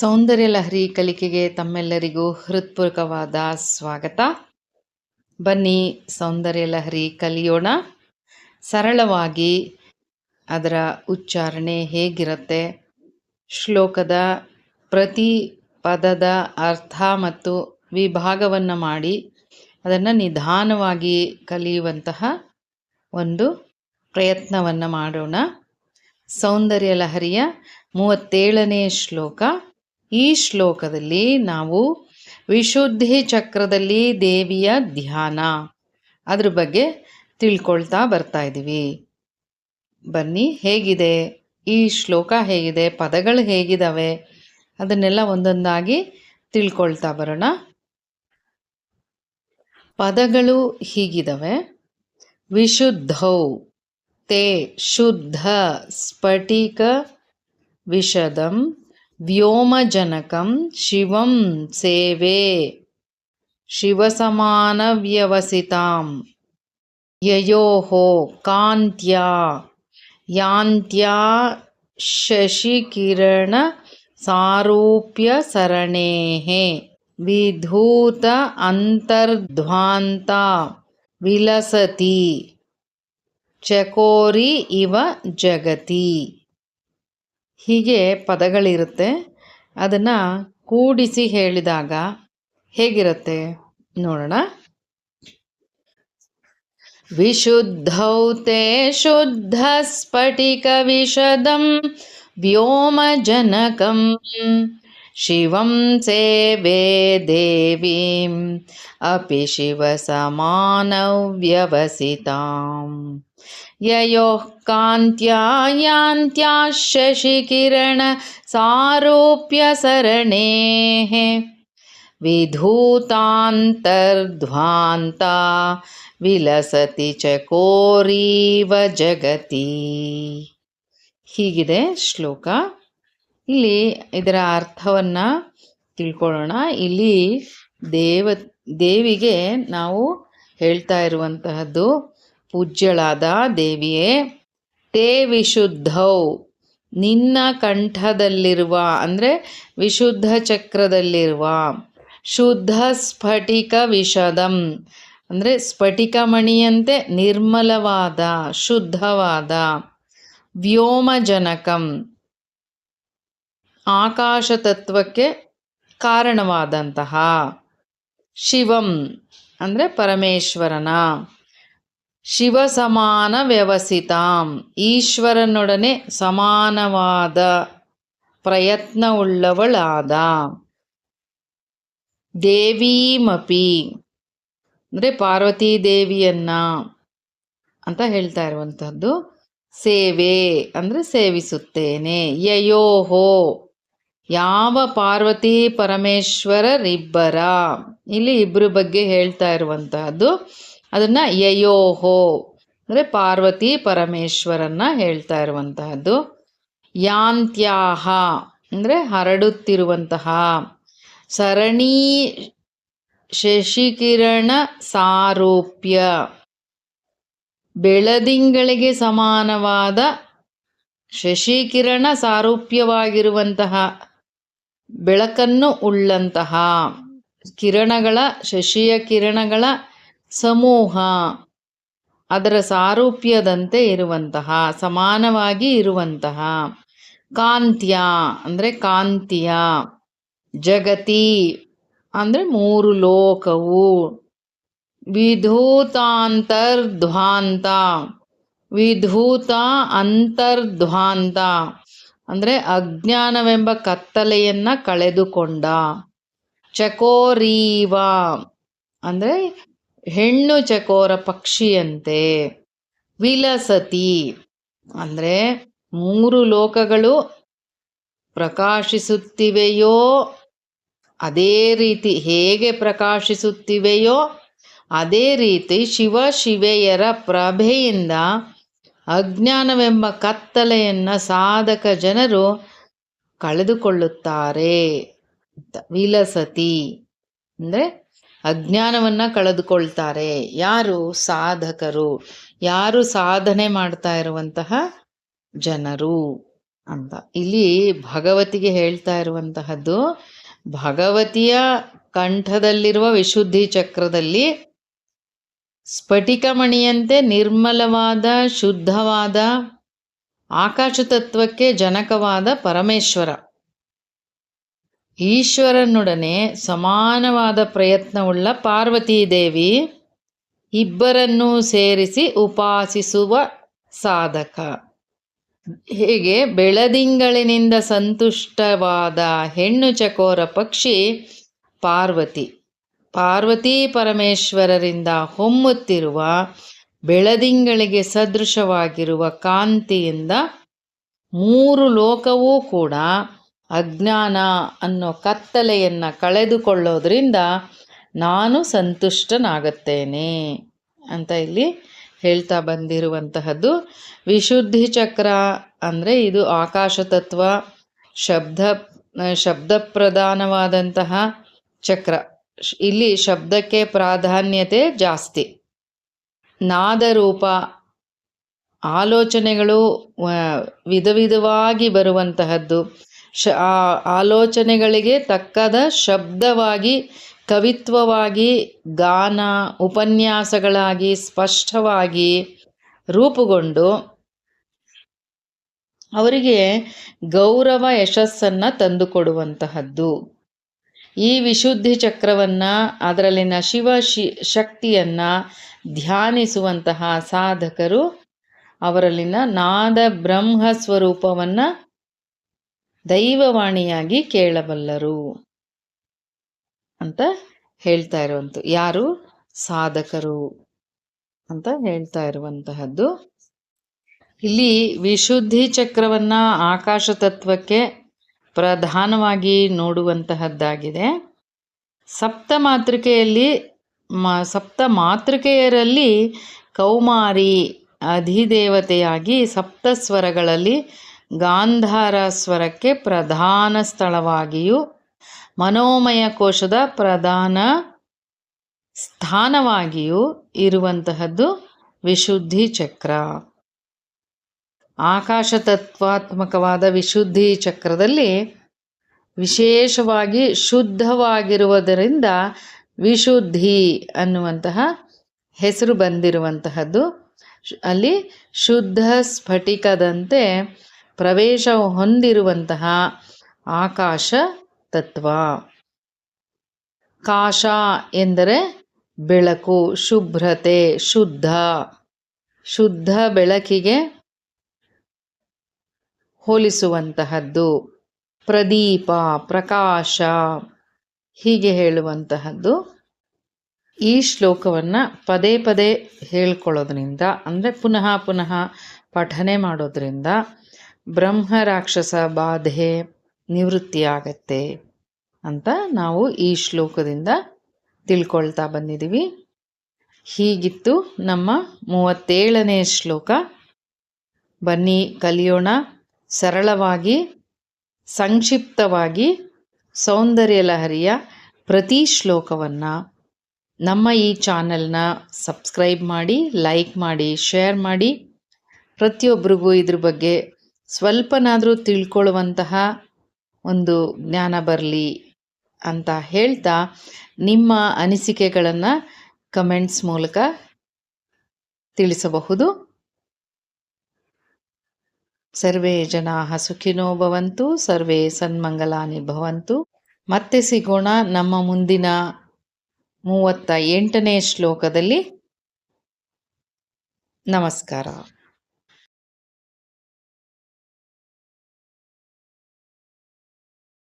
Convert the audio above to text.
ಸೌಂದರ್ಯ ಲಹರಿ ಕಲಿಕೆಗೆ ತಮ್ಮೆಲ್ಲರಿಗೂ ಹೃತ್ಪೂರ್ವಕವಾದ ಸ್ವಾಗತ. ಬನ್ನಿ ಸೌಂದರ್ಯ ಲಹರಿ ಕಲಿಯೋಣ. ಸರಳವಾಗಿ ಅದರ ಉಚ್ಚಾರಣೆ ಹೇಗಿರುತ್ತೆ? ಶ್ಲೋಕದ ಪ್ರತಿ ಪದದ ಅರ್ಥ ಮತ್ತು ವಿಭಾಗವನ್ನು ಮಾಡಿ ಅದನ್ನು ನಿಧಾನವಾಗಿ ಕಲಿಯುವಂತಹ ಒಂದು ಪ್ರಯತ್ನವನ್ನು ಮಾಡೋಣ. ಸೌಂದರ್ಯ ಲಹರಿಯ ಮೂವತ್ತೇಳನೇ ಶ್ಲೋಕ. ಈ ಶ್ಲೋಕದಲ್ಲಿ ನಾವು ವಿಶುದ್ಧಿ ಚಕ್ರದಲ್ಲಿ ದೇವಿಯ ಧ್ಯಾನ. ಅದ್ರ ಬಗ್ಗೆ ತಿಳ್ಕೊಳ್ತಾ ಬರ್ತಾ ಇದ್ದೀವಿ ಬನ್ನಿ, ಹೇಗಿದೆ? ಈ ಶ್ಲೋಕ ಹೇಗಿದೆ? ಪದಗಳು ಹೇಗಿದ್ದಾವೆ ಅದನ್ನೆಲ್ಲ ಒಂದೊಂದಾಗಿ ತಿಳ್ಕೊಳ್ತಾ ಬರೋಣ. ಪದಗಳು ಹೀಗಿದ್ದಾವೆ ವಿಶುದ್ಧೌ, ತೇ ಶುದ್ಧ ಸ್ಫಟಿಕ ವಿಶದಂ ವ್ಯೋಮಜನಕಂ ಶಿವಂ ಸೇವೆ ಶಿವಸಮಾನವ್ಯವಸಿತಾಂ ಯಯೋಃ ಕಾಂತ್ಯಾ ಯಾಂತ್ಯಾ ಶಶಿಕಿರಣ ಸಾರೂಪ್ಯ ಸರಣೇಃ ವಿಧೂತ ಅಂತರ್ಧ್ವಾಂತ ವಿಲಸತಿ ಚಕೋರಿ ಇವ ಜಗತಿ ಹೀಗೆ ಪದಗಳಿರುತ್ತೆ. ಅದನ್ನು ಕೂಡಿಸಿ ಹೇಳಿದಾಗ ಹೇಗಿರುತ್ತೆ ನೋಡೋಣ. ವಿಶುದ್ಧೌ ತೇ ಶುದ್ಧ ಸ್ಫಟಿಕ ವಿಶದಂ ವ್ಯೋಮಜನಕಂ ಶಿವಂ ಸೇವೆ ದೇವೀಂ अपि शिवसमानव्यवसिताम् ययोः कान्त्या यान्त्याः शशिकिरणसारूप्यसरणेः विधूतान्तर्ध्वान्ता ವಿಲಸತಿ ಚಕೋರೀವ ಜಗತಿ ಹೀಗಿದೆ ಶ್ಲೋಕ ಇಲ್ಲಿ ಇದರ ಅರ್ಥವನ್ನು ತಿಳ್ಕೊಳ್ಳೋಣ. ಇಲ್ಲಿ ದೇವ, ದೇವಿಗೆ ನಾವು ಹೇಳ್ತಾ ಇರುವಂತಹದ್ದು, ಪೂಜ್ಯಳಾದ ದೇವಿಯೇ, ತೇ ವಿಶುದ್ಧೌ, ನಿನ್ನ ಕಂಠದಲ್ಲಿರುವ, ಅಂದರೆ ವಿಶುದ್ಧ ಚಕ್ರದಲ್ಲಿರುವ, ಶುದ್ಧ ಸ್ಫಟಿಕ ವಿಷದಂ, ಅಂದರೆ ಸ್ಫಟಿಕ ಮಣಿಯಂತೆ ನಿರ್ಮಲವಾದ, ಶುದ್ಧವಾದ, ವ್ಯೋಮಜನಕಂ ಆಕಾಶ ತತ್ವಕ್ಕೆ ಕಾರಣವಾದಂತಹ ಶಿವಂ ಅಂದರೆ ಪರಮೇಶ್ವರನ. ಶಿವ ಸಮಾನ ವ್ಯವಸಿತಾಂ. ಈಶ್ವರನೊಡನೆ ಸಮಾನವಾದ ಪ್ರಯತ್ನವುಳ್ಳವಳಾದ. ದೇವೀಮಪಿ ಅಂದರೆ ಪಾರ್ವತೀ ದೇವಿಯನ್ನ ಅಂತ ಹೇಳ್ತಾ ಇರುವಂಥದ್ದು ಸೇವೆ ಅಂದರೆ ಸೇವಿಸುತ್ತೇನೆ. ಯಯೋಹೋ. ಯಾವ ಪಾರ್ವತಿ ಪರಮೇಶ್ವರರಿಬ್ಬರ? ಇಲ್ಲಿ ಇಬ್ಬರ ಬಗ್ಗೆ ಹೇಳ್ತಾ ಇರುವಂತಹದ್ದು. ಅದನ್ನು ಯಯೋಹೋ, ಅಂದರೆ ಪಾರ್ವತಿ ಪರಮೇಶ್ವರನ್ನ ಹೇಳ್ತಾ ಇರುವಂತಹದ್ದು. ಯಾಂತ್ಯಾಹ, ಅಂದರೆ ಹರಡುತ್ತಿರುವಂತಹ. ಸರಣಿ ಶಶಿಕಿರಣ ಸಾರೂಪ್ಯ. ಬೆಳದಿಂಗಳಿಗೆ ಸಮಾನವಾದ ಶಶಿಕಿರಣ ಸಾರೂಪ್ಯವಾಗಿರುವಂತಹ ಬೆಳಕನ್ನು ಉಳ್ಳಂತಹ ಕಿರಣಗಳ, ಶಶಿಯ ಕಿರಣಗಳ ಸಮೂಹ, ಅದರ ಸಾರೂಪ್ಯದಂತೆ ಇರುವಂತಹ, ಸಮಾನವಾಗಿ ಇರುವಂತಹ ಕಾಂತ್ಯ, ಅಂದರೆ ಕಾಂತಿಯ ಜಗತಿ, ಅಂದರೆ ಮೂರು ಲೋಕವು. ವಿಧೂತಾಂತರ್ಧ್ವಾಂತ, ವಿಧೂತ ಅಂತರ್ಧ್ವಾಂತ. ಅಂದರೆ ಅಜ್ಞಾನವೆಂಬ ಕತ್ತಲೆಯನ್ನು ಕಳೆದುಕೊಂಡ. ಚಕೋರೀವ ಅಂದರೆ ಹೆಣ್ಣು ಚಕೋರ ಪಕ್ಷಿಯಂತೆ. ವಿಲಸತಿ ಅಂದರೆ ಮೂರು ಲೋಕಗಳು ಪ್ರಕಾಶಿಸುತ್ತಿವೆಯೋ, ಅದೇ ರೀತಿ ಹೇಗೆ ಪ್ರಕಾಶಿಸುತ್ತಿವೆಯೋ, ಅದೇ ರೀತಿ ಶಿವ ಶಿವೆಯರ ಪ್ರಭೆಯಿಂದ ಅಜ್ಞಾನವೆಂಬ ಕತ್ತಲೆಯನ್ನು ಸಾಧಕ ಜನರು ಕಳೆದುಕೊಳ್ಳುತ್ತಾರೆ ವಿಲಸತಿ ಅಂದರೆ ಅಜ್ಞಾನವನ್ನು ಕಳೆದುಕೊಳ್ತಾರೆ. ಯಾರು? ಸಾಧಕರು. ಯಾರು ಸಾಧನೆ ಮಾಡ್ತಾ ಇರುವಂತಹ ಜನರು ಅಂತ. ಇಲ್ಲಿ ಭಗವತಿಗೆ ಹೇಳ್ತಾ ಇರುವಂತಹದ್ದು ಭಗವತಿಯ ಕಂಠದಲ್ಲಿರುವ ವಿಶುದ್ಧಿ ಚಕ್ರದಲ್ಲಿ ಸ್ಫಟಿಕಮಣಿಯಂತೆ ನಿರ್ಮಲವಾದ, ಶುದ್ಧವಾದ ಆಕಾಶ ತತ್ವಕ್ಕೆ ಜನಕವಾದ ಪರಮೇಶ್ವರ. ಈಶ್ವರನೊಡನೆ ಸಮಾನವಾದ ಪ್ರಯತ್ನವುಳ್ಳ ಪಾರ್ವತೀ ದೇವಿ ಇಬ್ಬರನ್ನೂ ಸೇರಿಸಿ ಉಪಾಸಿಸುವ ಸಾಧಕ. ಹೇಗೆ ಬೆಳದಿಂಗಳಿನಿಂದ ಸಂತುಷ್ಟವಾದ ಹೆಣ್ಣು ಚಕೋರ ಪಕ್ಷಿ ಪಾರ್ವತಿ. ಪಾರ್ವತಿ ಪರಮೇಶ್ವರರಿಂದ ಹೊಮ್ಮುತ್ತಿರುವ ಬೆಳದಿಂಗಳಿಗೆ ಸದೃಶವಾಗಿರುವ ಕಾಂತಿಯಿಂದ ಮೂರು ಲೋಕವೂ ಕೂಡ ಅಜ್ಞಾನ ಅನ್ನೋ ಕತ್ತಲೆಯನ್ನು ಕಳೆದುಕೊಳ್ಳೋದ್ರಿಂದ ನಾನು ಸಂತುಷ್ಟನಾಗುತ್ತೇನೆ ಅಂತ ಇಲ್ಲಿ ಹೇಳ್ತಾ ಬಂದಿರುವಂತಹದ್ದು. ವಿಶುದ್ಧಿ ಚಕ್ರ ಅಂದರೆ ಇದು ಆಕಾಶ ತತ್ವ, ಶಬ್ದ ಶಬ್ದ ಪ್ರಧಾನವಾದಂತಹ ಚಕ್ರ. ಇಲ್ಲಿ ಶಬ್ದಕ್ಕೆ ಪ್ರಾಧಾನ್ಯತೆ ಜಾಸ್ತಿ. ನಾದರೂಪ ಆಲೋಚನೆಗಳು ವಿಧ ವಿಧವಾಗಿ ಬರುವಂತಹದ್ದು. ಶ ಆಲೋಚನೆಗಳಿಗೆ ತಕ್ಕದ ಶಬ್ದವಾಗಿ, ಕವಿತ್ವವಾಗಿ, ಗಾನ, ಉಪನ್ಯಾಸಗಳಾಗಿ, ಸ್ಪಷ್ಟವಾಗಿ ರೂಪುಗೊಂಡು ಅವರಿಗೆ ಗೌರವ ಯಶಸ್ಸನ್ನು ತಂದುಕೊಡುವಂತಹದ್ದು. ಈ ವಿಶುದ್ಧಿ ಚಕ್ರವನ್ನು, ಅದರಲ್ಲಿನ ಶಿವ ಶಿ, ಶಕ್ತಿಯನ್ನು ಧ್ಯಾನಿಸುವಂತಹ ಸಾಧಕರು ಅವರಲ್ಲಿನ ನಾದ ಬ್ರಹ್ಮ ಸ್ವರೂಪವನ್ನು ದೈವವಾಣಿಯಾಗಿ ಕೇಳಬಲ್ಲರು ಅಂತ ಹೇಳ್ತಾ ಇರುವಂಥ ಯಾರು? ಸಾಧಕರು ಅಂತ ಹೇಳ್ತಾ ಇರುವಂತಹದ್ದು. ಇಲ್ಲಿ ವಿಶುದ್ಧಿ ಚಕ್ರವನ್ನ ಆಕಾಶ ತತ್ವಕ್ಕೆ ಪ್ರಧಾನವಾಗಿ ನೋಡುವಂತಹದ್ದಾಗಿದೆ. ಸಪ್ತ ಮಾತೃಕೆಯಲ್ಲಿ ಮ, ಸಪ್ತ ಮಾತೃಕೆಯರಲ್ಲಿ ಕೌಮಾರಿ ಅಧಿದೇವತೆಯಾಗಿ ಸಪ್ತ ಸ್ವರಗಳಲ್ಲಿ ಗಾಂಧಾರ ಸ್ವರಕ್ಕೆ ಪ್ರಧಾನ ಸ್ಥಳವಾಗಿಯೂ ಮನೋಮಯ ಕೋಶದ ಪ್ರಧಾನ ಸ್ಥಾನವಾಗಿಯೂ ಇರುವಂತಹದ್ದು ವಿಶುದ್ಧಿ ಚಕ್ರ. ಆಕಾಶ ತತ್ವಾತ್ಮಕವಾದ ವಿಶುದ್ಧಿ ಚಕ್ರದಲ್ಲಿ ವಿಶೇಷವಾಗಿ ಶುದ್ಧವಾಗಿರುವುದರಿಂದ ವಿಶುದ್ಧಿ ಅನ್ನುವಂತಹ ಹೆಸರು ಬಂದಿರುವಂತಹದ್ದು. ಅಲ್ಲಿ ಶುದ್ಧ ಸ್ಫಟಿಕದಂತೆ ಪ್ರವೇಶ ಹೊಂದಿರುವಂತಹ ಆಕಾಶ ತತ್ವ ಕಾಶ ಎಂದರೆ ಬೆಳಕು, ಶುಭ್ರತೆ, ಶುದ್ಧ. ಶುದ್ಧ ಬೆಳಕಿಗೆ ಹೋಲಿಸುವಂತಹದ್ದು. ಪ್ರದೀಪ, ಪ್ರಕಾಶ, ಹೀಗೆ ಹೇಳುವಂತಹದ್ದು. ಈ ಶ್ಲೋಕವನ್ನು ಪದೇ ಪದೇ ಹೇಳ್ಕೊಳ್ಳೋದ್ರಿಂದ, ಅಂದರೆ ಪುನಃ ಪುನಃ ಪಠನೆ ಮಾಡೋದ್ರಿಂದ ಬ್ರಹ್ಮ ರಾಕ್ಷಸ ಬಾಧೆ ನಿವೃತ್ತಿಯಾಗತ್ತೆ ಅಂತ ನಾವು ಈ ಶ್ಲೋಕದಿಂದ ತಿಳ್ಕೊಳ್ತಾ ಬಂದಿದ್ದೀವಿ ಹೀಗಿತ್ತು ನಮ್ಮ ಮೂವತ್ತೇಳನೇ ಶ್ಲೋಕ. ಬನ್ನಿ, ಕಲಿಯೋಣ. ಸರಳವಾಗಿ, ಸಂಕ್ಷಿಪ್ತವಾಗಿ ಸೌಂದರ್ಯ ಲಹರಿಯ ಪ್ರತಿ ಶ್ಲೋಕವನ್ನು ನಮ್ಮ ಈ ಚಾನೆಲ್ನ ಸಬ್ಸ್ಕ್ರೈಬ್ ಮಾಡಿ, ಲೈಕ್ ಮಾಡಿ, ಶೇರ್ ಮಾಡಿ. ಪ್ರತಿಯೊಬ್ಬರಿಗೂ ಇದ್ರ ಬಗ್ಗೆ ಸ್ವಲ್ಪನಾದರೂ ತಿಳ್ಕೊಳ್ಳುವಂತಹ ಒಂದು ಜ್ಞಾನ ಬರಲಿ ಅಂತ ಹೇಳ್ತಾ ನಿಮ್ಮ ಅನಿಸಿಕೆಗಳನ್ನು ಕಮೆಂಟ್ಸ್ ಮೂಲಕ ತಿಳಿಸಬಹುದು. ಸರ್ವೇ ಜನ ಸುಖಿನೋ ಭವಂತು, ಸರ್ವೇ ಸನ್ಮಂಗಲಾನಿ ಭವಂತು. ಮತ್ತೆ ಸಿಗೋಣ ನಮ್ಮ ಮುಂದಿನ ಮೂವತ್ತ ಎಂಟನೇ ಶ್ಲೋಕದಲ್ಲಿ. ನಮಸ್ಕಾರ.